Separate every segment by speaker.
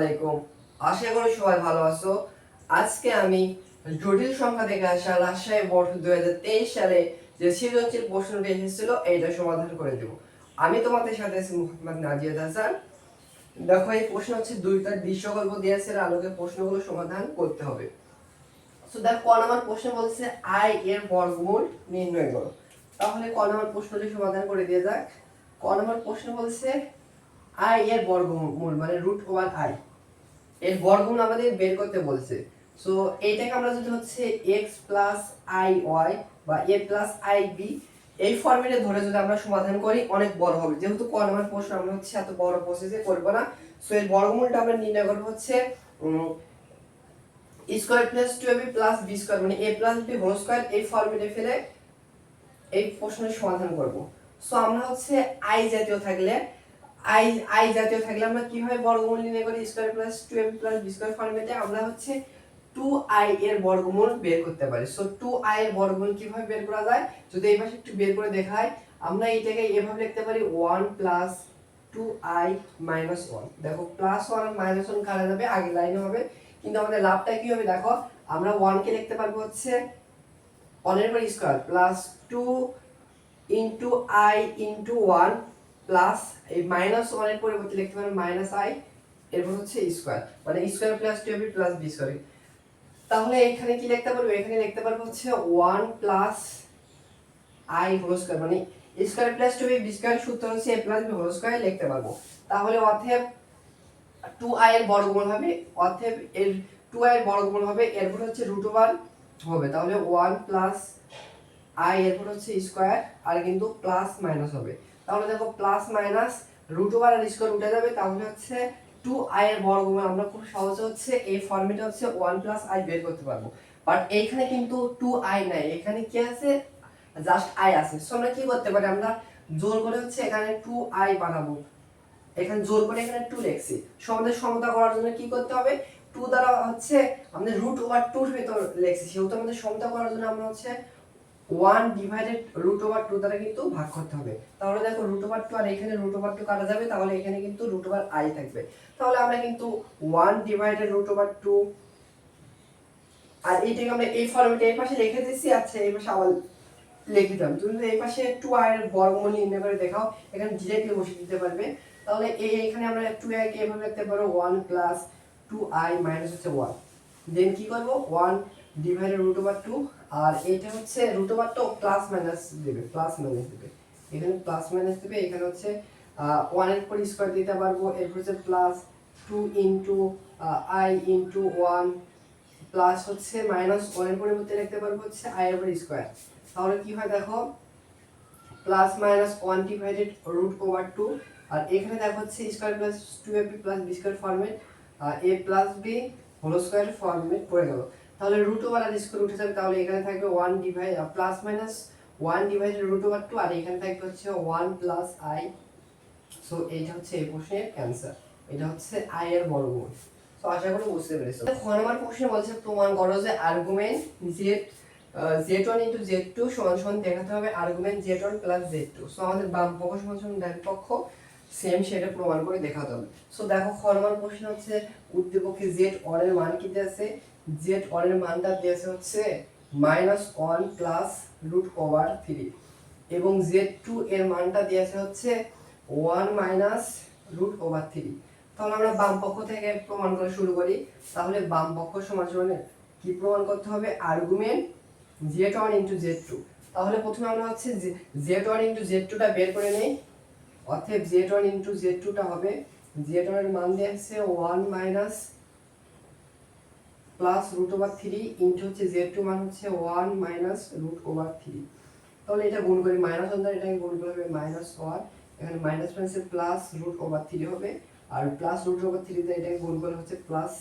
Speaker 1: আলাইকুম। আশা করি সবাই ভালো আছো। আজকে আমি জটিল সংখ্যা থেকে আসা রাজশাহী বোর্ড দুই সালে যে সৃজনশীল প্রশ্নটি এসেছিল, এইটা সমাধান করে দেব। আমি তোমাদের সাথে আছি মোহাম্মদ নাজিয়াদ হাসান। দেখো, এই প্রশ্ন হচ্ছে দুইটা দৃশ্যকল্প দিয়েছে আলোকে প্রশ্নগুলো সমাধান করতে হবে। তো দেখ, ক নাম্বার প্রশ্ন বলছে আই এর বর্গমূল নির্ণয় করো। তাহলে ক নাম্বার প্রশ্নটি সমাধান করে দিয়ে যাক। ক নাম্বার প্রশ্ন বলছে আই এর বর্গমূল মানে রুট ওভার আই এর বর্গমূল আমাদের বের করতে বলছে। সো এইটাকে আমরা যদি হচ্ছে এক্স প্লাস আই ওয়াই বা এ প্লাস আই বি এই ফর্মেটে ধরে যদি আমরা সমাধান করি, অনেক বড় হবে। যেহেতু ক নাম্বার প্রশ্ন, আমরা হচ্ছে এত বড় প্রসেসে করব না। সো এর বর্গমূলটা আমরা নির্ণয় করব হচ্ছে square plus two AB plus B square মানে A plus B whole square এই ফর্মেটে ফেলে এই প্রশ্নের সমাধান করব। সো আমরা হচ্ছে আই জাতীয় থাকলে আই আই জাতীয় থাকলে আমরা কীভাবে বর্গমূল নির্ণয় করি? Square plus two M plus B square ফর্মেটে আমরা হচ্ছে টু আই এর বর্গমূল বের করতে পারি। সো টু আই এর বর্গমূল কীভাবে বের করা যায়? যদি এই পাশে একটু বের করে দেখাই, আমরা এইটাকে এভাবে লিখতে পারি one plus two I minus one দেখো প্লাস ওয়ান আর মাইনাস ওয়ান কারা যাবে আগে লাইনে হবে। কিন্তু আমাদের লাভটা কি হবে দেখো, আমরা ওয়ানকে লিখতে পারব হচ্ছে ওয়ানের পর square plus two into I into one plus এই মাইনাস ওয়ানের পরিবর্তে লিখতে পারব মাইনাস আই এরপর হচ্ছে স্কোয়ার মানে square plus two plus B square তাহলে এখানে কি লিখতে পারব? এখানে লিখতে পারব হচ্ছে one plus I whole square মানে square plus two B square সূত্র হচ্ছে A plus B whole square লিখতে পারব। তাহলে অতএব টু আই এর বর্গমূল হবে, অতএব এর টু আই এর বর্গমূল হবে, এরপর হচ্ছে রুট ওভার হবে। তাহলে ওয়ান প্লাস আই এরপর হচ্ছে স্কোয়ার আর কিন্তু প্লাস মাইনাস হবে। তাহলে দেখো প্লাস মাইনাস রুট ওভার আর স্কোয়ার উঠে যাবে, তাহলে হচ্ছে টু আই এর বর্গমূল আমরা খুব সহজে হচ্ছে এই ফর্মেটে হচ্ছে ওয়ান প্লাস আই বের করতে পারব। বাট এইখানে কিন্তু টু আই নাই, এখানে কি আছে? জাস্ট আই আছে। সো আমরা কি করতে পারি? আমরা জোর করে হচ্ছে এখানে টু আই বানাবো। এখানে জোর করে এখানে টু লিখছি। সমাদের সমতা করার জন্য কি করতে হবে? টু দ্বারা হচ্ছে আমাদের রুট ওভার টুর ভেতর লিখছি। সেহেতু আমাদের সমতা করার জন্য আমরা হচ্ছে one divided root over two দ্বারা কিন্তু ভাগ করতে হবে। তাহলে দেখো রুট ওভার টু আর এখানে রুট ওভার টু কাটা যাবে, তাহলে এখানে কিন্তু রুট ওভার আই থাকবে। তাহলে আমরা কিন্তু one divided root over two আর এইটাকে আমরা এই ফর্মেটে এই পাশে লিখে দিচ্ছি আচ্ছা এই পাশে আবার লিখে দিলাম। তুমি এই পাশে টু আই এর বর্গমূল নির্ণয় করে দেখাও, এখানে ডিরেক্টলি বসে দিতে পারবে। তাহলে এই এখানে আমরা টু আই কে এভাবে লিখতে পারো one plus two I minus হচ্ছে ওয়ান দেন কি করব? One divided root over two আর এইটা হচ্ছে root over two plus minus দেবে প্লাস মাইনাস দেবে। এখানে প্লাস মাইনাস দেবে, এখানে হচ্ছে ওয়ানের পর স্কোয়ার দিতে পারব, এরপর হচ্ছে plus two into I into one plus হচ্ছে মাইনাস ওয়ানের পরিবর্তে লিখতে পারব হচ্ছে আই এর স্কোয়ার তাহলে কি হয় দেখো? Plus minus one divided root over two আর এখানে দেখো হচ্ছে square plus two A B plus B square format A plus B whole square format পড়ে গেল। তাহলে রুট ওভার আর স্কোয়ার উঠে যাবে তাহলে এখানে থাকবে one divide plus minus one divided root over two আর এখানে থাকবে হচ্ছে ওয়ান প্লাস আই সো এইটা হচ্ছে এই প্রশ্নের অ্যান্সার এটা হচ্ছে আই এর বর্গমূল। তো আশা করি বুঝতে পেরেছ। খ নম্বর প্রশ্নে বলছে, প্রমাণ করো যে argument Z Z one into Z two সমান সমান দেখাতে হবে argument Z one plus Z two so আমাদের বাম পক্ষ সমান সমান ডান পক্ষ সেম সেটা প্রমাণ করে দেখাতে হবে। সো দেখো খ প্রশ্ন হচ্ছে উদ্দীপকে জেড ওয়ানের মান কি আছে? জেড ওয়ানের মানটা দিয়েছে হচ্ছে minus one plus root over three এবং জেড টু এর মানটা দিয়েছে হচ্ছে one minus root over three তাহলে আমরা বাম পক্ষ থেকে প্রমাণ করা শুরু করি। তাহলে বাম পক্ষ সমান সমানে কি প্রমাণ করতে হবে? Argument Z one into Z two তাহলে প্রথমে আমরা হচ্ছে জেড ওয়ান ইন্টু জেড টুটা বের করে নেই। অর্থাৎ জেড ওয়ান ইন্টু জেড টুটা হবে এর মান দিয়ে আসছে one minus plus root over three into হচ্ছে জেড টু মান হচ্ছে one minus root over three তাহলে এটা গুণ করি মাইনাস ওয়ান দ্বারা এটাকে গুণ করে হবে মাইনাস ওয়ান এখানে মাইনাস মাইনাসে প্লাস রুট ওভার থ্রি হবে, আর প্লাস রুট ওভার থ্রি দিয়ে এটাকে গুণ করলে হচ্ছে প্লাস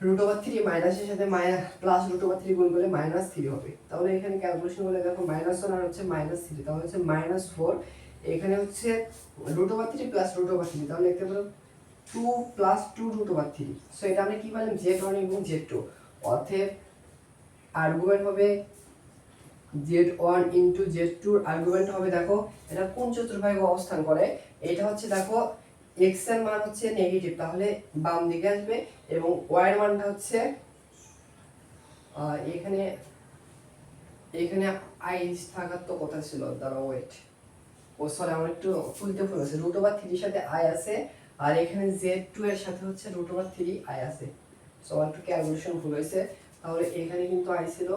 Speaker 1: রুট ওভার থ্রি মাইনাসের সাথে minus plus root over three গুণ করলে মাইনাস থ্রি হবে। তাহলে এখানে ক্যালকুলেশন করলে দেখো মাইনাস ওয়ান আর হচ্ছে মাইনাস থ্রি তাহলে হচ্ছে মাইনাস ফোর এখানে হচ্ছে root over three plus root over three তাহলে লিখতে পারো two plus two root over three so এটা আমরা কি পেলাম জেড ওয়ান এবং জেড টু অর্থের আর্গুমেন্ট হবে জেড ওয়ান ইন্টু জেড টুর আর্গুমেন্ট হবে, দেখো, এটা কোন চতুর্ভাগে অবস্থান করে? এটা হচ্ছে, দেখো এক্সের মান হচ্ছে নেগেটিভ তাহলে বাম দিকে আসবে এবং ওয়াই এর মানটা হচ্ছে এখানে এখানে আই থাকার তো কথা ছিল দাঁড়া ওয়েট ও সরি আমার একটু ফুলতে ভুল আছে রুট ওভার থ্রির সাথে আই আছে, আর এখানে জেড টু এর সাথে হচ্ছে রুট ওভার থ্রি আই আছে। সো আমার একটু ক্যালকুলেশন ভুল হয়েছে। তাহলে এখানে কিন্তু আই ছিল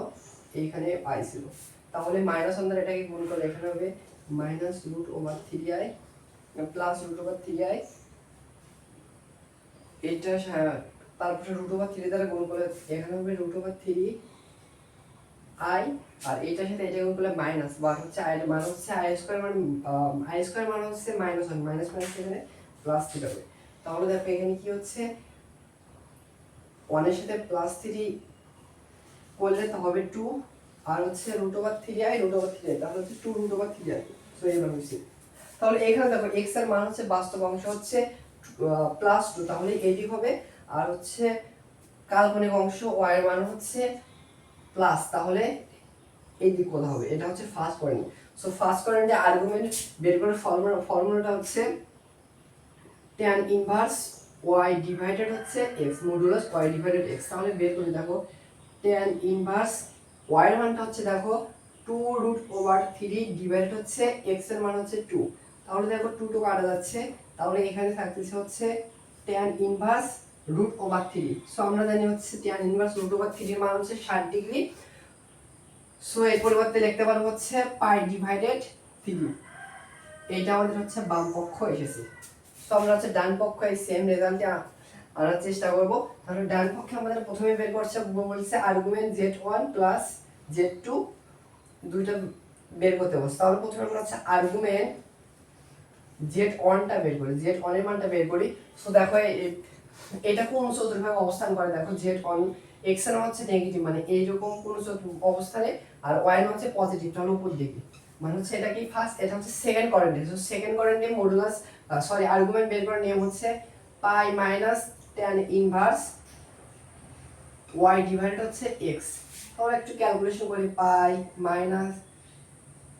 Speaker 1: এইখানে আই ছিল। তাহলে মাইনাস অন্ধার এটাকে গুণ করলে এখানে হবে minus root over three I plus root over three I এটা তারপরে রুট ওভার থ্রি দ্বারা গুণ করলে এখানে হবে রুট ওভার থ্রি আই, আর এটার সাথে এটা গুণ করলে মাইনাস বা হচ্ছে আই এর মান হচ্ছে আই স্কোয়ার মান আই স্কোয়ার মান হচ্ছে মাইনাস ওয়ান মাইনাস মাইনাস এখানে প্লাস থ্রি হবে। তাহলে দেখো এখানে কি হচ্ছে? ওয়ানের সাথে প্লাস থ্রি করলে তো হবে টু আর হচ্ছে root over three I root over three I তাহলে হচ্ছে two root over three I so এইবার হচ্ছে। তাহলে এখানে দেখো এক্সের মান হচ্ছে বাস্তব অংশ হচ্ছে প্লাস টু তাহলে এদিক হবে। আর হচ্ছে কাল্পনিক অংশ ওয়াই এর মান হচ্ছে প্লাস তাহলে এই দিক কোথা হবে, এটা হচ্ছে ফার্স্ট পয়েন্ট সো ফার্স্ট পয়েন্টে আর্গুমেন্ট বের করে ফর্মুলা ফর্মুলাটা হচ্ছে tan ইনভার্স y ডিভাইডেড হচ্ছে x modulus y divided x তাহলে বের করে দেখো, tan ইনভার্স এর মানটা হচ্ছে দেখো 2 রুট ওভার 3 ডিভাইডেড হচ্ছে x এর মান হচ্ছে 2 তাহলে দেখো 2 টু কাটা যাচ্ছে, তাহলে এখানে থাকতেছে হচ্ছে tan inverse root over three so আমরা জানি হচ্ছে tan ইনভার্স রুট ওভার 3 এর মান হচ্ছে 60 ডিগ্রি সো এর পরিবর্তে লিখতে পারব হচ্ছে পাই ডিভাইডেড 3 এইটা আমাদের হচ্ছে বাম পক্ষ এসেছে। তো আমরা হচ্ছে ডান পক্ষ এই সেম রেজাল্টে আনার চেষ্টা করব। তাহলে ডান পক্ষে আমাদের প্রথমে বের করছে বলছে argument Z one plus Z two দুইটা বের করতে বলছে তাহলে প্রথমে আমরা হচ্ছে আর্গুমেন্ট জেড ওয়ানটা বের করি। জেড ওয়ানের মানটা বের করি। সো দেখো এটা কোন চতুর্ভাবে অবস্থান করে? দেখো জেড ওয়ান এক্সের হচ্ছে নেগেটিভ মানে এইরকম কোন অবস্থানে, আর ওয়াই হচ্ছে পজিটিভ তাহলে উপর দিকে। মানে হচ্ছে এটা কি ফার্স্ট এটা হচ্ছে সেকেন্ড কোয়ারেন্টে সো সেকেন্ড কোয়ারেন্টে মডুলাস সরি আর্গুমেন্ট বের করার নিয়ম হচ্ছে pi minus tan inverse Y divided হচ্ছে এক্স তাহলে একটু ক্যালকুলেশন করি pi minus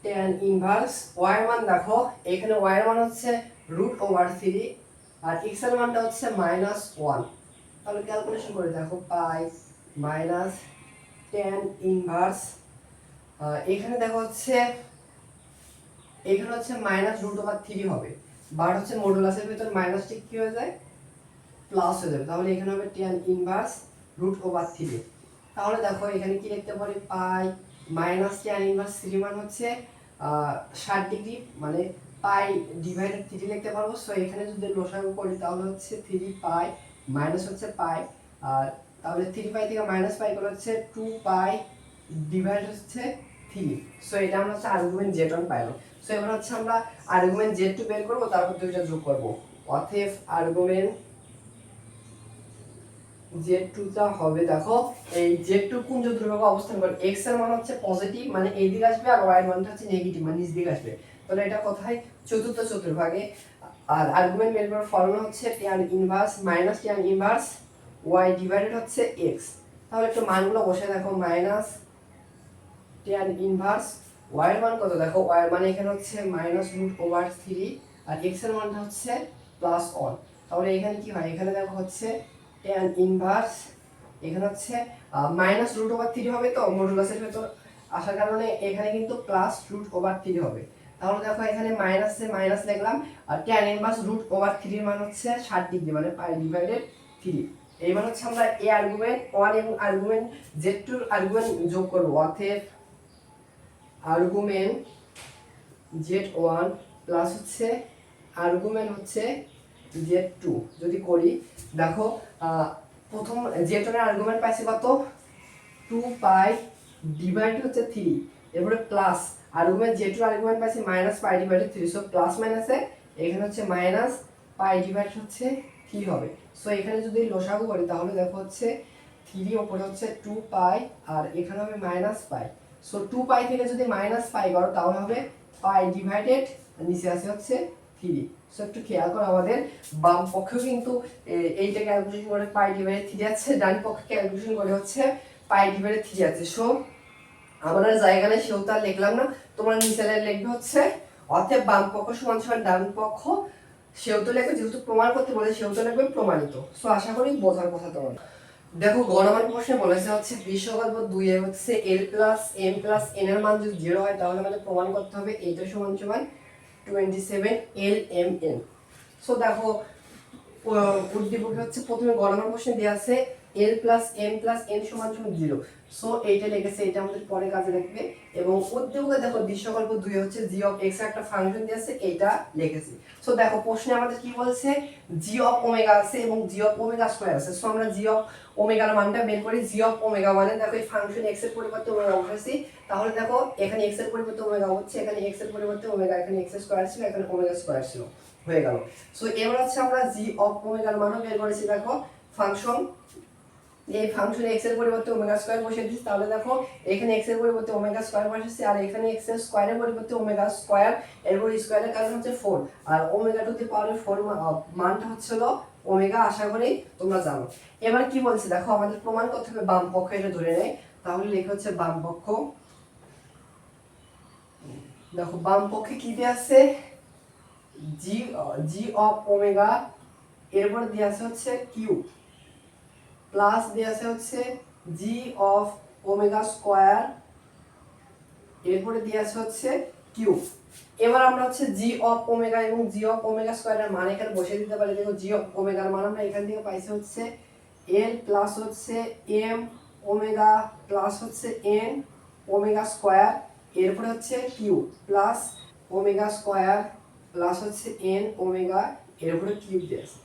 Speaker 1: tan inverse Y মান দেখো, এখানে ওয়াই মান হচ্ছে রুট ওভার থ্রি আর এক্সের মানটা হচ্ছে মাইনাস ওয়ান তাহলে ক্যালকুলেশন করে দেখো পাই মাইনাস ট্যান ইনভার্স এখানে দেখো হচ্ছে, এখানে হচ্ছে মাইনাস রুট ওভার থ্রি হবে। বাট হচ্ছে মডুলাসের ভিতর মাইনাসটি কি হয়ে যায়? প্লাস হয়ে যাবে। তাহলে এখানে হবে tan inverse root over three তাহলে দেখো, এখানে কি লিখতে পারি? Pi minus tan inverse three মান হচ্ছে ষাট ডিগ্রি মানে পাই ডিভাইডেড থ্রি লিখতে পারব। সো এখানে যদি লসাগু করি, তাহলে হচ্ছে থ্রি পাই মাইনাস হচ্ছে পাই। আর তাহলে থ্রি পাই থেকে মাইনাস পাই করে হচ্ছে টু পাই ডিভাইড হচ্ছে থ্রি সো এটা আমরা হচ্ছে আর্গুমেন্ট জেড ওয়ান পাইলাম। সো এবার হচ্ছে আমরা আর্গুমেন্ট জেড টু বের করব, তারপর দুইটা যোগ করব। অতএব আর্গুমেন্ট জেড টুটা হবে, দেখো, এই জেড টু কোন চতুর্ভাগে অবস্থান করে? এক্সের মান হচ্ছে পজিটিভ মানে এই দিকে আসবে আর ওয়াই এর মানটা হচ্ছে নেগেটিভ মানে নিচ দিকে আসবে। তাহলে এটা কোথায়? চতুর্থ, চতুর্ভাগে। আর আর্গুমেন্ট বের করার ফর্মুলা হচ্ছে tan inverse minus tan inverse Y divided হচ্ছে এক্স তাহলে একটু মানগুলো বসে দেখো মাইনাস ট্যান ইনভার্স ওয়াই মান কত? দেখো ওয়াই এর মানে এখানে হচ্ছে মাইনাস রুট ওভার থ্রি আর এক্সের মানটা হচ্ছে প্লাস ওয়ান তাহলে এখানে কি হয়? এখানে দেখো হচ্ছে ট্যান ইনভার্স এখানে হচ্ছে মাইনাস রুট ওভার থ্রি হবে তো মডুলাসের ভেতর। আসার কারণে এখানে কিন্তু প্লাস রুট ওভার থ্রি হবে। তাহলে দেখো এখানে মাইনাসে মাইনাস লিখলাম, আর ট্যান ইনভার্স রুট ওভার থ্রির মান হচ্ছে ষাট ডিগ্রি মানে পাই ডিভাইডেড থ্রি এইবার হচ্ছে আমরা এ আর্গুমেন্ট ওয়ান এবং আর্গুমেন্ট জেড টুর আর্গুমেন্ট যোগ করব। অতএব আর্গুমেন্ট জেড ওয়ান প্লাস হচ্ছে আর্গুমেন্ট হচ্ছে জেড টু যদি করি, দেখো প্রথম জেড ওয়ানের আর্গুমেন্ট পাইছি কত? টু পাই ডিভাইড হচ্ছে থ্রি এরপরে plus argument Z two argument পাইছি minus pi divide three so plus মাইনাসে এখানে হচ্ছে মাইনাস পাই ডিভাইড হচ্ছে থ্রি হবে। সো এখানে যদি লসাগু করি, তাহলে দেখো হচ্ছে থ্রি ওপরে হচ্ছে টু পাই আর এখানে হবে minus pi so two pi থেকে যদি মাইনাস পাই করো, তাহলে হবে পাই ডিভাইডেড নিচে আছে হচ্ছে থ্রি সো একটু খেয়াল করো আমাদের, বাম পক্ষেও কিন্তু এইটা ক্যালকুলেশন করে পাই ডিভাইডেড থ্রি আছে ডান পক্ষে ক্যালকুলেশন করে হচ্ছে পাই ডিভাইডেড থ্রি আছে সো আমরা জায়গা নেই, সেও তো লিখলাম না। তোমরা নিচে লিখবে হচ্ছে, অতএব বাম পক্ষ সমান সমান ডান পক্ষ, সেও তো লিখবে যেহেতু প্রমাণ করতে বলে, সেও তো লিখবে প্রমাণিত। সো আশা করি বোঝার কথা তোমার। দেখো গ নম্বর প্রশ্নে বলেছে হচ্ছে বিশ্বকল্প দুই এ হচ্ছে L plus M plus N এর মান যদি জিরো হয়, তাহলে আমাদের প্রমাণ করতে হবে এইটা সমান সমান twenty seven L M N so দেখো উদ্দীপকে হচ্ছে প্রথমে গ নম্বর প্রশ্নে দেওয়া আছে L plus M plus N সমান সমান জিরো সো এইটা লিখেছে এটা আমাদের পরে কাজে লাগবে। এবং উদ্দীপকে দেখো, বিশ্বকল্প দুই হচ্ছে জি অফ এক্স একটা ফাংশন দিয়ে আছে, এইটা লিখেছি সো দেখো, প্রশ্নে আমাদের কি বলছে? জি অফ ওমেগা আছে এবং জি অফ ওমেগা স্কোয়ার আছে। সো আমরা জি অফ ওমেগার মানটা বের করি জি অফ ওমেগা মানে দেখো, এই ফাংশন এক্সের পরিবর্তে ওমেগা বসাইছি তাহলে দেখো, এখানে এক্সের পরিবর্তে ওমেগা হচ্ছে, এখানে এক্সের পরিবর্তে ওমেগা এখানে এক্স স্কোয়ার ছিল, এখানে ওমেগা স্কোয়ার ছিল। হয়ে গেল। সো এবার হচ্ছে আমরা জি অফ ওমেগার মানও বের করেছি, দেখো ফাংশন এই ফাংশন এক্সের পরিবর্তে ওমেগা স্কয়ার বসিয়ে দিচ্ছি, তাহলে দেখো, এখানে এক্সের পরিবর্তে ওমেগা স্কয়ার বসেছি আর এখানে এক্সের স্কয়ারের পরিবর্তে ওমেগা স্কয়ার এরপর স্কয়ারের কারণ হচ্ছে four R omega to the power four মানটা হচ্ছে হলো ওমেগা আশা করি তোমরা জানো। এবার কি বলছে, দেখো, আমাদের প্রমাণ করতে হবে বাম পক্ষ এটা ধরে নেয় তাহলে লেখা হচ্ছে বাম পক্ষ। দেখো, বাম পক্ষে কি দিয়ে আছে? জি জি অফ ওমেগা এরপর দিয়ে আছে হচ্ছে কিউ প্লাস দিয়ে আছে হচ্ছে জি অফ ওমেগা স্কোয়ার এরপরে দিয়ে আছে হচ্ছে কিউ এবার আমরা হচ্ছে জি অফ ওমেগা এবং জি অফ ওমেগা স্কোয়ারের মান এখানে বসিয়ে দিতে পারি। দেখো জি অফ ওমেগার মান আমরা এখান থেকে পাইছি হচ্ছে এল প্লাস হচ্ছে এম ওমেগা প্লাস হচ্ছে এন ওমেগা স্কোয়ার এরপরে হচ্ছে Q plus omega square plus হচ্ছে এন ওমেগা এরপরে কিউব দিয়ে আছে।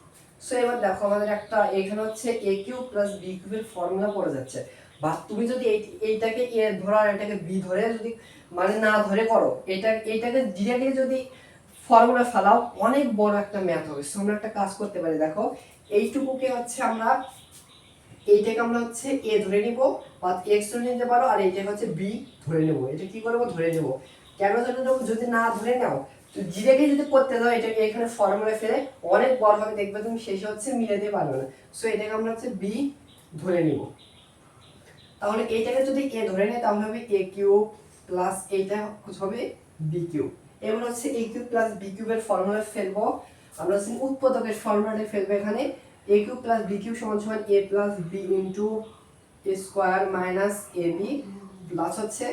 Speaker 1: সো এবার দেখো আমাদের একটা, এখানে হচ্ছে এ প্লাস বি কিউবের ফর্মুলা পড়ে যাচ্ছে। বা তুমি যদি এইটাকে এ ধরো আর এটাকে বি ধরে, যদি মানে না ধরে করো, এটা এইটাকে ডিরেক্টলি যদি ফর্মুলা ফেলাও, অনেক বড় একটা ম্যাথ হবে। সো আমরা একটা কাজ করতে পারি। দেখো, এইটুকুকে হচ্ছে আমরা, এইটাকে আমরা হচ্ছে এ ধরে নিব, বা এক্স ধরে নিতে পারো, আর এইটাকে হচ্ছে বি ধরে নেব। এটা কি করব? ধরে নেব। কেন ধরে যদি না ধরে নাও তো জিরেকে যদি করতে দাও, এটাকে এখানে ফর্মুলা ফেলে, অনেক বড় হবে, দেখবে তুমি শেষে হচ্ছে মিলাতে পারবে না সো এটাকে আমরা হচ্ছে বি ধরে নিব। তাহলে এইটাকে যদি এ ধরে নেয়, তাহলে হবে এ কিউব প্লাস এইটা হবে বি কিউব এবার হচ্ছে এ কিউব প্লাস বি কিউবের ফর্মুলা ফেলব। আমরা হচ্ছে উৎপাদকের ফর্মুলাটা ফেলব এখানে। A cube plus B cube সমান সমান A plus B into A square minus A B plus হচ্ছে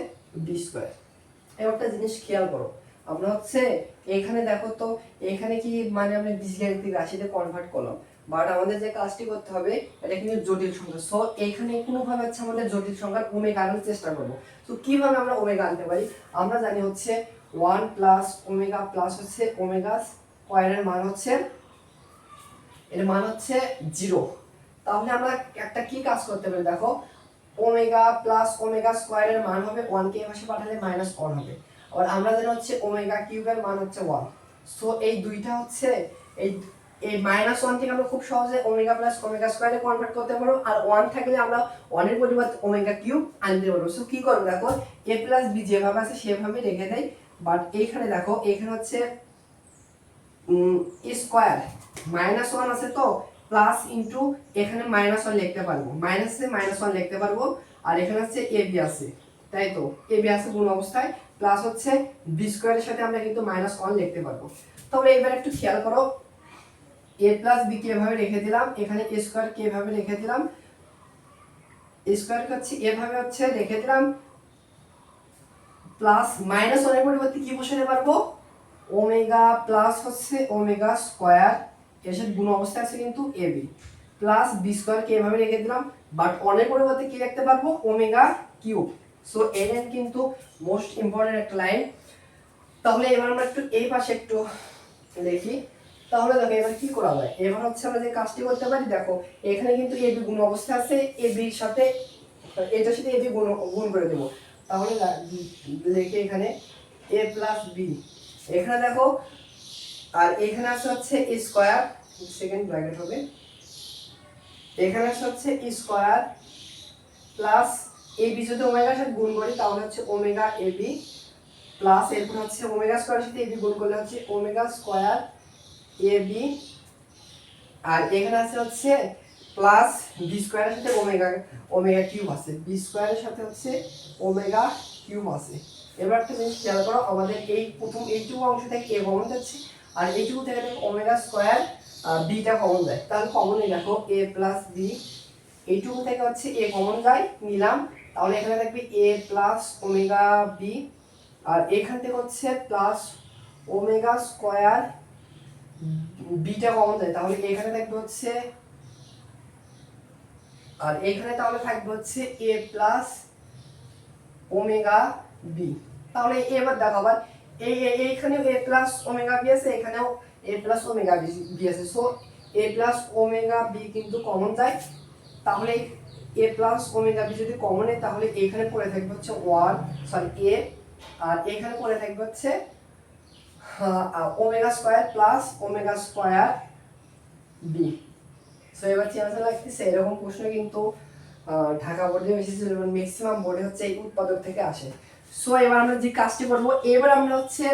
Speaker 1: বি স্কোয়ার এবার একটা জিনিস খেয়াল করো। আমরা হচ্ছে এখানে দেখো তো, এখানে কি মানে আমরা বীজগাণিতিক রাশিতে কনভার্ট করলাম। বাট আমাদের যে কাজটি করতে হবে, এটা কিন্তু জটিল সংখ্যা। সো এখানে কোনোভাবে হচ্ছে আমাদের জটিল সংখ্যার ওমেগা আনার চেষ্টা করব। তো কীভাবে আমরা ওমেগা আনতে পারি? আমরা জানি হচ্ছে ওয়ান প্লাস ওমেগা প্লাস হচ্ছে ওমেগা স্কোয়ারের মান হচ্ছে, এর মান হচ্ছে জিরো তাহলে আমরা একটা কি কাজ করতে পারি? দেখো ওমেগা প্লাস ওমেগা স্কোয়ারের মান হবে ওয়ান কে পাশে পাঠালে মাইনাস ওয়ান হবে। আর আমরা জানি হচ্ছে ওমেগা কিউবের মান হচ্ছে ওয়ান সো এই দুইটা হচ্ছে এই এই মাইনাস ওয়ান থেকে আমরা খুব সহজে ওমেগা প্লাস ওমেগা স্কোয়ারে কনভার্ট করতে পারব আর ওয়ান থাকলে আমরা ওয়ানের পরিবর্তে ওমেগা কিউব আনতে পারব সো কি করব দেখো এ প্লাস বি যেভাবে আছে সেভাবে রেখে দেয় বাট এইখানে দেখো এখানে হচ্ছে স্কোয়ার মাইনাস ওয়ান আছে তো প্লাস ইন্টু এখানে মাইনাস ওয়ান লিখতে পারব মাইনাসে মাইনাস ওয়ান লিখতে পারব আর এখানে হচ্ছে এ বি আছে তাই তো এ বি আছে কোন অবস্থায় প্লাস হচ্ছে বি স্কোয়ারের সাথে আমরা কিন্তু মাইনাস ওয়ান লিখতে পারব। তবে এবার একটু খেয়াল করো এ প্লাস বি কে এভাবে রেখে দিলাম? এখানে এ স্কোয়ার কে এভাবে রেখে দিলাম? স্কোয়ার হচ্ছে, এভাবে হচ্ছে রেখে দিলাম প্লাস মাইনাস ওয়ানের পরিবর্তে কি বসাতে পারব? ওমেগা প্লাস হচ্ছে ওমেগা স্কোয়ার এর সাথে গুণ অবস্থায় আছে কিন্তু এ বি প্লাস বি স্কোয়ারকে এভাবে রেখে দিলাম বাট অনেক পরিবর্তে কি লিখতে পারব? ওমেগা কিউব সো এন কিন্তু মোস্ট ইম্পর্টেন্ট একটা লাইন তাহলে এবার আমরা একটু এই পাশে একটু দেখি। তাহলে দেখো, এবার কি করা যায়? এবার হচ্ছে আমরা যে কাজটি করতে পারি, দেখো, এখানে কিন্তু এ বি গুণ অবস্থা আছে এ বির সাথে, এটার সাথে এ বি গুণ গুণ করে দেবো। তাহলে লিখে এখানে এ প্লাস বি এখানে দেখো, আর এখানে আছে হচ্ছে স্কোয়ার সেকেন্ড ব্র্যাকেট হবে। এখানে আছে হচ্ছে স্কোয়ার প্লাস এ বি যদি ওমেগার সাথে গুণ করি, তাহলে হচ্ছে ওমেগা এ বি প্লাস এরপর হচ্ছে ওমেগা স্কোয়ারের সাথে এ বি গুণ করলে হচ্ছে ওমেগা স্কোয়ার এ বি আর এখানে আছে হচ্ছে প্লাস বি স্কোয়ারের সাথে ওমেগা ওমেগা কিউব আছে। বি স্কোয়ারের সাথে হচ্ছে ওমেগা কিউব আছে। এবার একটা জিনিস খেয়াল করো, আমাদের এই প্রথম এইটুকু অংশ থেকে এ কমন যাচ্ছে আর এইটুকু থেকে ওমেগা স্কোয়ার বিটা কমন যায়। তাহলে কমনই দেখো এ প্লাস বি এইটুকু থেকে হচ্ছে এ কমন যায়। নিলাম। তাহলে এখানে থাকবে এ প্লাস ওমেগা বি আর এখান থেকে হচ্ছে plus omega square beta common যায় তাহলে এখানে থাকবে হচ্ছে, আর এখানে তাহলে থাকবে হচ্ছে এ প্লাস ওমেগা বি তাহলে এবার দেখো আবার এই এই- এইখানেও এ প্লাস ওমেগা বি আছে, এখানেও এ প্লাস ওমেগা বি আছে। So A plus omega B কিন্তু কমন যায় তাহলে এ প্লাস ওমেগা বি যদি কমন হয় তাহলে এখানে পড়ে থাকবে হচ্ছে ওয়ান সরি এ আর এখানে পড়ে থাকবে হচ্ছে omega square plus omega square B so এবার চেঞ্জ লাগতেছে? এরকম প্রশ্ন কিন্তু ঢাকা বোর্ডে এসেছিল ম্যাক্সিমাম বোর্ডে হচ্ছে এই উৎপাদক থেকে আসে। সো এবার আমরা যে কাজটি করব, এবার আমরা হচ্ছে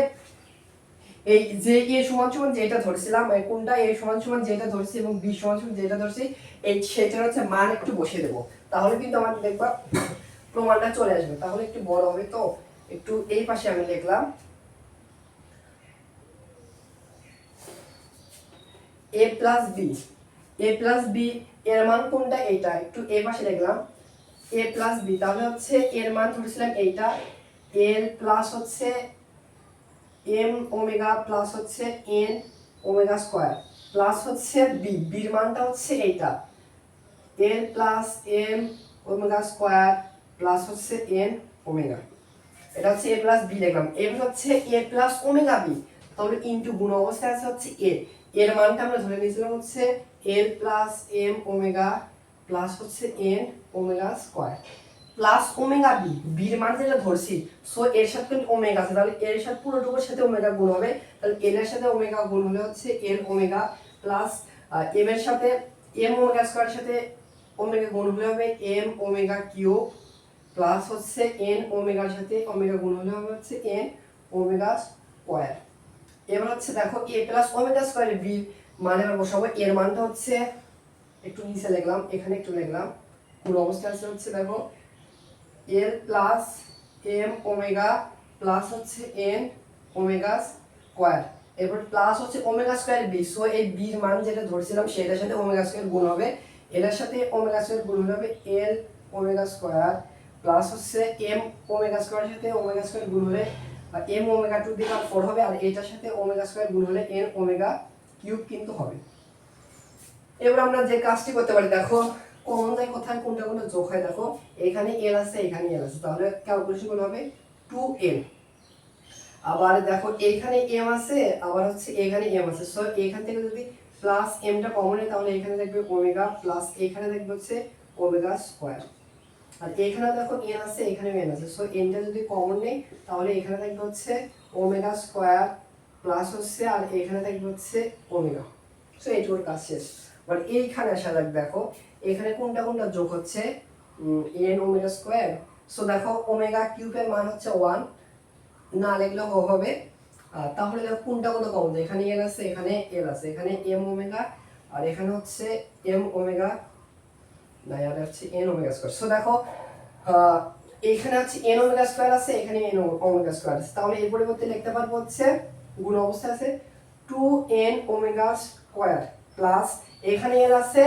Speaker 1: এই যে এ সমান সমান যেটা ধরছিলাম এই কোনটা এ সমান সমান যেটা ধরছি এবং বি সমান সমান যেটা ধরছি, এই সেটার হচ্ছে মান একটু বসিয়ে দেবো। তাহলে কিন্তু আমাদের দেখবা প্রমাণটা চলে আসবে। তাহলে একটু বড় হবে তো। একটু এই পাশে আমি লিখলাম। A plus B. A plus B, এর মান কোনটা? এইটা। একটু এ পাশে লিখলাম এ প্লাস বি। তাহলে হচ্ছে এর মান ধরেছিলাম এইটা। এল প্লাস হচ্ছে এম ওমেগা প্লাস হচ্ছে এন ওমেগা স্কোয়ার প্লাস হচ্ছে বি বির মানটা হচ্ছে এইটা। L plus M omega square plus হচ্ছে এন ওমেগা এটা হচ্ছে এ প্লাস বি লিখলাম এবার হচ্ছে এ প্লাস ওমেগা বি তাহলে ইন্টু গুণ অবস্থায় আছে হচ্ছে এ এর মানটা আমরা ধরে নিয়েছিলাম হচ্ছে L plus M omega plus হচ্ছে N omega square plus omega B বির মান যেটা ধরছি সো এর সাথে কিন্তু ওমেগা আছে, তাহলে এর সাথে পুরোটুকুর সাথে ওমেগা গুণ হবে, তাহলে এল এর সাথে ওমেগা গুণ হলে হচ্ছে এল ওমেগা প্লাস এম এর সাথে এম ওমেগা স্কোয়ারের সাথে ওমেগা গুণ হলে হবে এম ওমেগা কিউব প্লাস হচ্ছে এন ওমেগার সাথে ওমেগা গুণ হলে হবে হচ্ছে এন ওমেগা স্কোয়ার এবার হচ্ছে দেখো A plus omega square B মানে আমরা বসাবো, এর মানটা হচ্ছে, একটু নিচে লিখলাম, এখানে একটু লিখলাম, পুরো অবস্থা হচ্ছে দেখো L plus M omega plus হচ্ছে এন ওমেগা স্কোয়ার এরপর প্লাস হচ্ছে ওমেগা স্কোয়ার বি সো এই বির মান যেটা ধরছিলাম, সেটার সাথে ওমেগা স্কোয়ার গুণ হবে। এটার সাথে ওমেগা স্কোয়ার গুণ হবে এল ওমেগা স্কোয়ার প্লাস হচ্ছে এম ওমেগা স্কোয়ারের সাথে ওমেগা স্কোয়ার গুণ হলে M omega to the power four হবে, আর এটার সাথে ওমেগা স্কোয়ার গুণ হলে এন ওমেগা কিউব কিন্তু হবে। এবার আমরা যে কাজটি করতে পারি, দেখো। কমন যায় কোথায়, কোনটা কোনটা যোগ হয় দেখো। এখানে এল আছে, এখানে এল আছে। তাহলে ক্যালকুলেশন করলে হবে টু এল আবার দেখো এইখানে এম আছে, আবার হচ্ছে এখানে এম আছে। সো এখান থেকে যদি প্লাস এমটা কমন হয়, তাহলে এখানে দেখবে ওমেগা প্লাস এখানে দেখবে হচ্ছে ওমেগা স্কোয়ার আর এখানে দেখো এন আছে এখানে এন আছে। সো এনটা যদি কমন নেই, তাহলে এখানে থাকবে হচ্ছে ওমেগা স্কোয়ার প্লাস হচ্ছে, আর এখানে থাকবে হচ্ছে ওমেগা সো এইটুকুর কাজ শেষ। বাট এইখানে আসা যাক দেখো। এখানে কোনটা কোনটা যোগ হচ্ছে? এন ওমেগা স্কোয়ার সো দেখো ওমেগা কিউবের মান হচ্ছে ওয়ান না লিখলেও হবে। তাহলে দেখো কোনটা কোনটা কমন? যায় এখানে এল আছে এখানে এল আছে। এখানে এম ওমেগা আর এখানে হচ্ছে এম ওমেগা না এটা হচ্ছে এন ওমেগা স্কোয়ার সো দেখো আহ, এইখানে হচ্ছে এন ওমেগা স্কোয়ার আছে এখানে এন ওমেগা স্কোয়ার আছে। তাহলে এর পরিবর্তে লিখতে পারব হচ্ছে গুণ অবস্থা আছে two N omega square plus এখানে এল আছে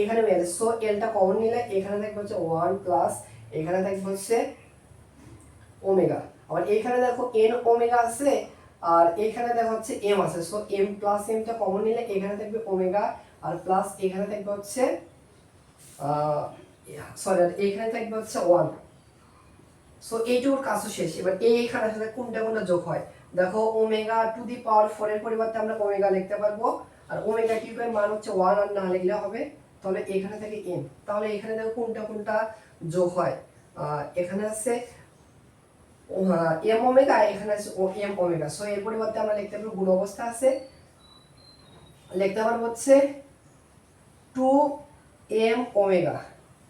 Speaker 1: এখানে এল সো এলটা কমন নিলে এখানে থাকবে হচ্ছে ওয়ান প্লাস এখানে থাকবে হচ্ছে ওমেগা আবার এখানে দেখো এন ওমেগা আছে, আর এখানে দেখো হচ্ছে এম আছে। সো এম প্লাস এমটা কমন নিলে এখানে থাকবে ওমেগা আর প্লাস এখানে থাকবে হচ্ছে সরি আর এখানে থাকবে হচ্ছে ওয়ান সো এইটুকুর কাজও শেষ। এবার এই এখানে আসলে কোনটা কোনটা যোগ হয়? দেখো ওমেগা টু দি পাওয়ার ফোরের পরিবর্তে আমরা ওমেগা লিখতে পারব, আর ওমেগা কিউবের মান হচ্ছে ওয়ান আর না লিখলে হবে তাহলে এখানে থেকে এম তাহলে এখানে দেখো কোনটা কোনটা যোগ হয়? এখানে আছে এম ওমেগা এখানে আছে এম সো এর পরিবর্তে আমরা লিখতে পারব গুণ অবস্থা আছে। লিখতে পারব হচ্ছে টু এম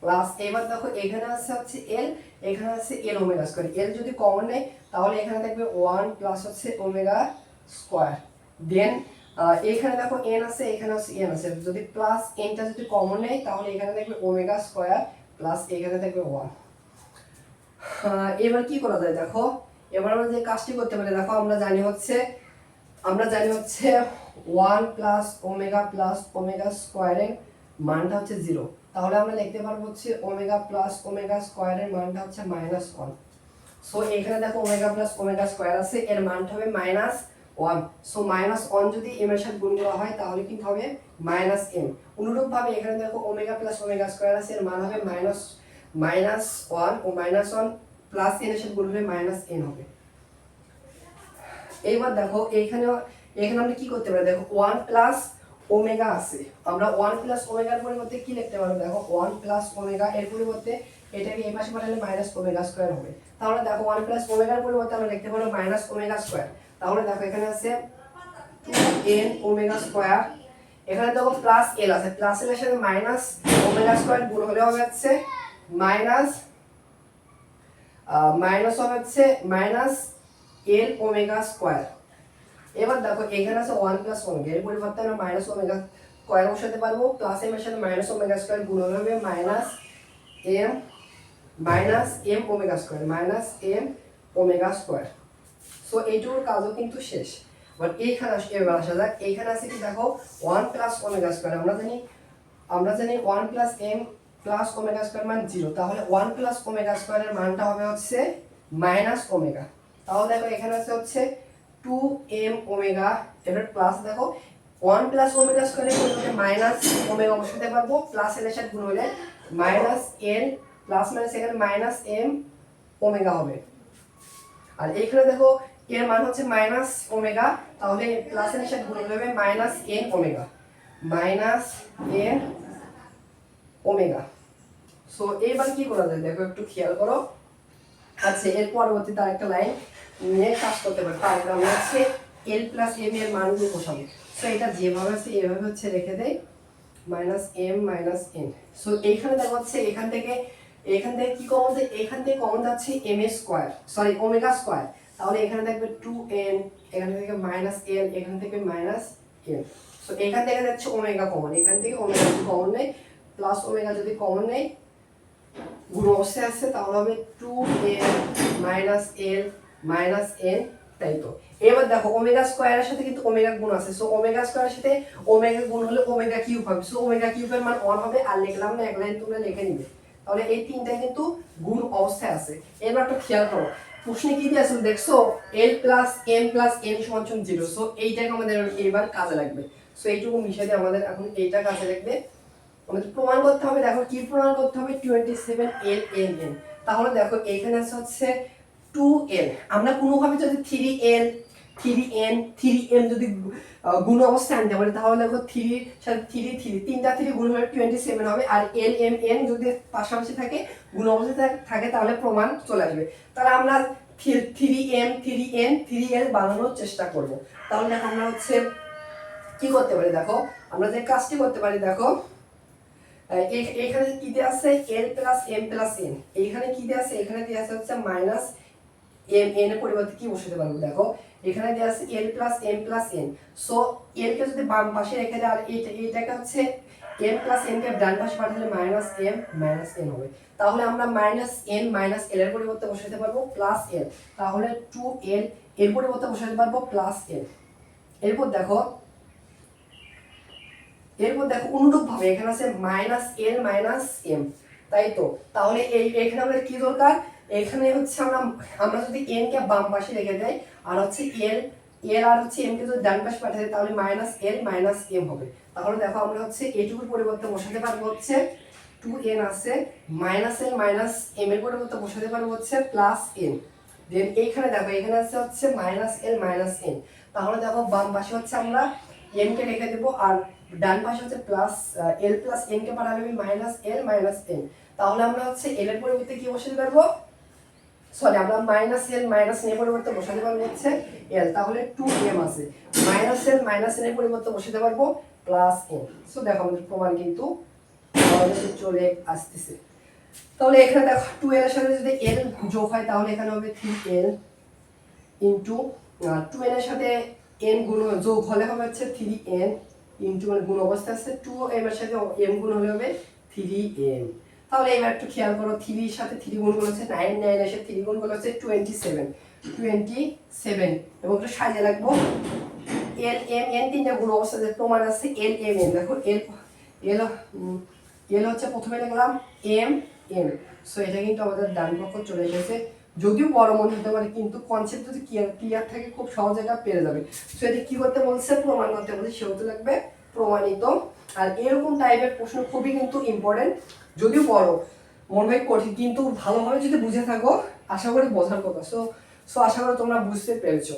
Speaker 1: প্লাস এবার দেখো এখানে আছে হচ্ছে এল এখানে আছে এল ওমেগা স্কোয়ার এল যদি কমন নেই, তাহলে এখানে থাকবে ওয়ান প্লাস হচ্ছে ওমেগা স্কোয়ার দেন এখানে দেখো এন আছে, এখানে হচ্ছে এন আছে। যদি প্লাস এনটা যদি কমন নেই তাহলে এখানে থাকবে ওমেগা স্কোয়ার প্লাস এখানে থাকবে ওয়ান এবার কি করা যায় দেখো? এবার আমরা যে কাজটি করতে পারি, দেখো আমরা জানি হচ্ছে, আমরা জানি হচ্ছে one plus omega plus omega স্কোয়ারের মানটা হচ্ছে জিরো তাহলে আমরা লিখতে পারব হচ্ছে ওমেগা প্লাস ওমেগা স্কোয়ারের মানটা হচ্ছে মাইনাস ওয়ান সো এখানে দেখো ওমেগা প্লাস ওমেগা স্কোয়ার আছে, এর মানটা হবে minus one so minus one যদি এম এর সাথে গুণ করা হয়, তাহলে কিন্তু হবে? মাইনাস এম অনুরূপভাবে এখানে দেখো ওমেগা প্লাস ওমেগা স্কোয়ার আছে, এর মান হবে মাইনাস মাইনাস ওয়ান ও মাইনাস ওয়ান প্লাস এন এর সাথে গুণ হলে মাইনাস এন হবে। এইবার দেখো এইখানে এখানে আমরা কি করতে পারি? দেখো ওয়ান প্লাস ওমেগা আছে। আমরা ওয়ান প্লাস ওমেগার পরিবর্তে কি লিখতে পারব? দেখো ওয়ান প্লাস ওমেগা এর পরিবর্তে এটাকে এই পাশে পাঠালে মাইনাস ওমেগা স্কোয়ার হবে। তাহলে দেখো ওয়ান প্লাস ওমেগার পরিবর্তে আমরা লিখতে পারব মাইনাস ওমেগা স্কোয়ার তাহলে দেখো এখানে আছে টু এন ওমেগা স্কোয়ার এখানে দেখো প্লাস এল আছে। প্লাস এল এর সাথে মাইনাস ওমেগা স্কোয়ার গুণ হলে হবে হচ্ছে মাইনাস মাইনাস হবে হচ্ছে মাইনাস এল ওমেগা স্কোয়ার এবার দেখো এখানে আছে ওয়ান প্লাস ওমেগা এর পরিবর্তে আমরা মাইনাস ওমেগা স্কোয়ার বসাতে পারব। প্লাস এম এর সাথে মাইনাস ওমেগা স্কোয়ার গুণ হবে minus M minus M omega square, minus M omega square. So এইটুকুর কাজও কিন্তু শেষ। বাট এইখানে এবার আসা যাক, এইখানে আছে কি দেখো ওয়ান প্লাস ওমেগা স্কোয়ার। আমরা জানি আমরা জানি one plus M plus omega square মান জিরো তাহলে ওয়ান প্লাস ওমেগা স্কোয়ারের মানটা হবে হচ্ছে মাইনাস ওমেগা। তাহলে দেখো, এখানে আছে হচ্ছে টু এম ওমেগা। এবার প্লাস দেখো ওয়ান প্লাস ওমেগা স্কোয়ারের পরিবর্তে মাইনাস ওমেগা বসাতে পারব প্লাস এর সাথে গুণ হলে মাইনাস এন প্লাস মাইনাস এখানে মাইনাস এম ওমেগা হবে। আর এইখানে দেখো, এর মান হচ্ছে মাইনাস ওমেগা তাহলে প্লাস এর সাথে গুণ হবে minus N omega minus N omega so এবার কি করা যায়? দেখো, একটু খেয়াল করো। আচ্ছা এর পরবর্তীতে আরেকটা লাইন নিয়ে কাজ করতে পারি। তাহলে আমরা হচ্ছে এল প্লাস এম এর মানগুলো বসাবো সো এটা যেভাবে আছে, এভাবে হচ্ছে রেখে দেয় minus M minus N so এইখানে দেখা হচ্ছে এখান থেকে এখান থেকে কি কমন যায় এখান থেকে কমন যাচ্ছে M A square sorry omega square তাহলে এখানে থাকবে টু এন এখান থেকে মাইনাস এন এখান থেকে মাইনাস এন সো এখান থেকে যাচ্ছে ওমেগা কমন এখান থেকে ওমেগা কমন নেই প্লাস ওমেগা যদি কমন নেই, গুণ অবস্থায় আসছে, তাহলে হবে two N minus L minus N তাই তো। এবার দেখো ওমেগা স্কোয়ারের সাথে কিন্তু ওমেগা গুণ আছে। সো ওমেগা স্কোয়ারের সাথে ওমেগা গুণ হলে ওমেগা কিউব হবে। সো ওমেগা কিউবের মান ওয়ান হবে, আর লিখলাম না, এক লাইন তোমরা লিখে নিবে। তাহলে এই তিনটাই কিন্তু গুণ অবস্থায় আছে। এবার একটু খেয়াল করো। প্রশ্নে কি দিয়ে আসলে দেখছ? L plus M plus N সমান জিরো সো এইটাকে আমাদের এবার কাজে লাগবে। সো এইটুকু মিশিয়ে দিয়ে আমাদের এখন এইটা কাজে লাগবে। আমাদের প্রমাণ করতে হবে। দেখো কি প্রমাণ করতে হবে? Twenty seven L N N তাহলে দেখো, এইখানে আছে হচ্ছে টু এল আমরা কোনোভাবে যদি three L three N three M যদি গুণ অবস্থায় আনতে পারি তাহলে দেখো থ্রি সাথে থ্রি থ্রি, তিনটা থ্রি গুণ হলে টোয়েন্টি সেভেন হবে। আর এল এম এন যদি পাশাপাশি থাকে, গুণ অবস্থায় থাকে তাহলে প্রমাণ চলে আসবে। তাহলে আমরা three M three N three L বানানোর চেষ্টা করব। তাহলে দেখো আমরা হচ্ছে কি করতে পারি দেখো? আমরা যে কাজটি করতে পারি দেখো এখানে কি দেওয়া আছে? L plus M plus N এইখানে কি দেওয়া আছে? এখানে দেওয়া আছে হচ্ছে মাইনাস এম এন এর পরিবর্তে কি বসাতে পারব দেখো? এখানে দেওয়া আছে L plus M plus N so L কে যদি বাম পাশে রেখে দেয়, আর এইটা এইটাকে হচ্ছে এম প্লাস এন কে ডান পাশে পাঠালে মাইনাস এম মাইনাস এন হবে। তাহলে আমরা মাইনাস এন মাইনাস এল এর পরিবর্তে বসাতে পারব প্লাস এল তাহলে টু এল এর পরিবর্তে বসাতে পারব প্লাস এল এরপর দেখো এরপর দেখো অনুরূপ ভাবে এখানে আছে মাইনাস এল মাইনাস এম তাই তো? তাহলে এই, এখানে আমাদের কি দরকার? এখানে হচ্ছে আমরা আমরা যদি এন কে বাম পাশে রেখে দেয় আর হচ্ছে এল এল আর হচ্ছে এম কে যদি ডান পাশে পাঠাই তাহলে মাইনাস এল মাইনাস এম হবে। তাহলে দেখো আমরা হচ্ছে এটুকুর পরিবর্তে বসাতে পারব হচ্ছে টু এন আছে মাইনাস এল মাইনাস এম এর পরিবর্তে বসাতে পারব হচ্ছে প্লাস এন দেন এইখানে দেখো, এখানে আছে হচ্ছে মাইনাস এল মাইনাস এন তাহলে দেখো বাম পাশে হচ্ছে আমরা এম কে রেখে দেবো, আর ডান পাশে হচ্ছে প্লাস এল প্লাস এন কে আমি মাইনাস এল মাইনাস এন তাহলে আমরা হচ্ছে এল এর পরিবর্তে কি বসাতে পারব? সরি আমরা মাইনাস এল মাইনাস এর পরিবর্তে বসাতে পারব হচ্ছে এল তাহলে টু এম আছে। মাইনাস এল মাইনাস এর পরিবর্তে বসাতে পারব প্লাস এন সো দেখো, আমাদের প্রমাণ কিন্তু চলে আসতেছে। তাহলে এখানে দেখো টু এর সাথে যদি এল যোগ হয়, তাহলে এখানে হবে থ্রি এল ইন্টু টু এর সাথে এন গুণ যোগ হলে হবে হচ্ছে থ্রি এন ইন্টু মানে গুণ অবস্থা আছে। টু এম এর সাথে এম গুণ হলে হবে থ্রি এম তাহলে এবার একটু খেয়াল করো থ্রির সাথে থ্রি গুণ হচ্ছে নাইন নাইন এসে থ্রি গুণ হচ্ছে টোয়েন্টি সেভেন টোয়েন্টি সেভেন এবং একটু সাজিয়ে রাখব। এল এম এন তিনটা গুণ অবস্থাতে প্রমাণ আছে এল এম এন দেখো এল এল এল হচ্ছে প্রথমে লিখলাম এম এম সো এটা কিন্তু আমাদের ডান পক্ষ চলে গেছে যদিও বড় মনে হতে পারে, কিন্তু কনসেপ্ট যদি ক্লিয়ার ক্লিয়ার থাকে, খুব সহজে এটা পেরে যাবে। সো এটা কী করতে বলছে? প্রমাণ করতে বলছে, সেহেতু লাগবে প্রমাণিত। আর এরকম টাইপের প্রশ্ন খুবই কিন্তু ইম্পর্টেন্ট যদিও পড়ো। মনে হয় কঠিন, কিন্তু ভালোভাবে যদি বুঝে থাকো, আশা করি বোঝার কথা। সো সো আশা করি তোমরা বুঝতে পেরেছ।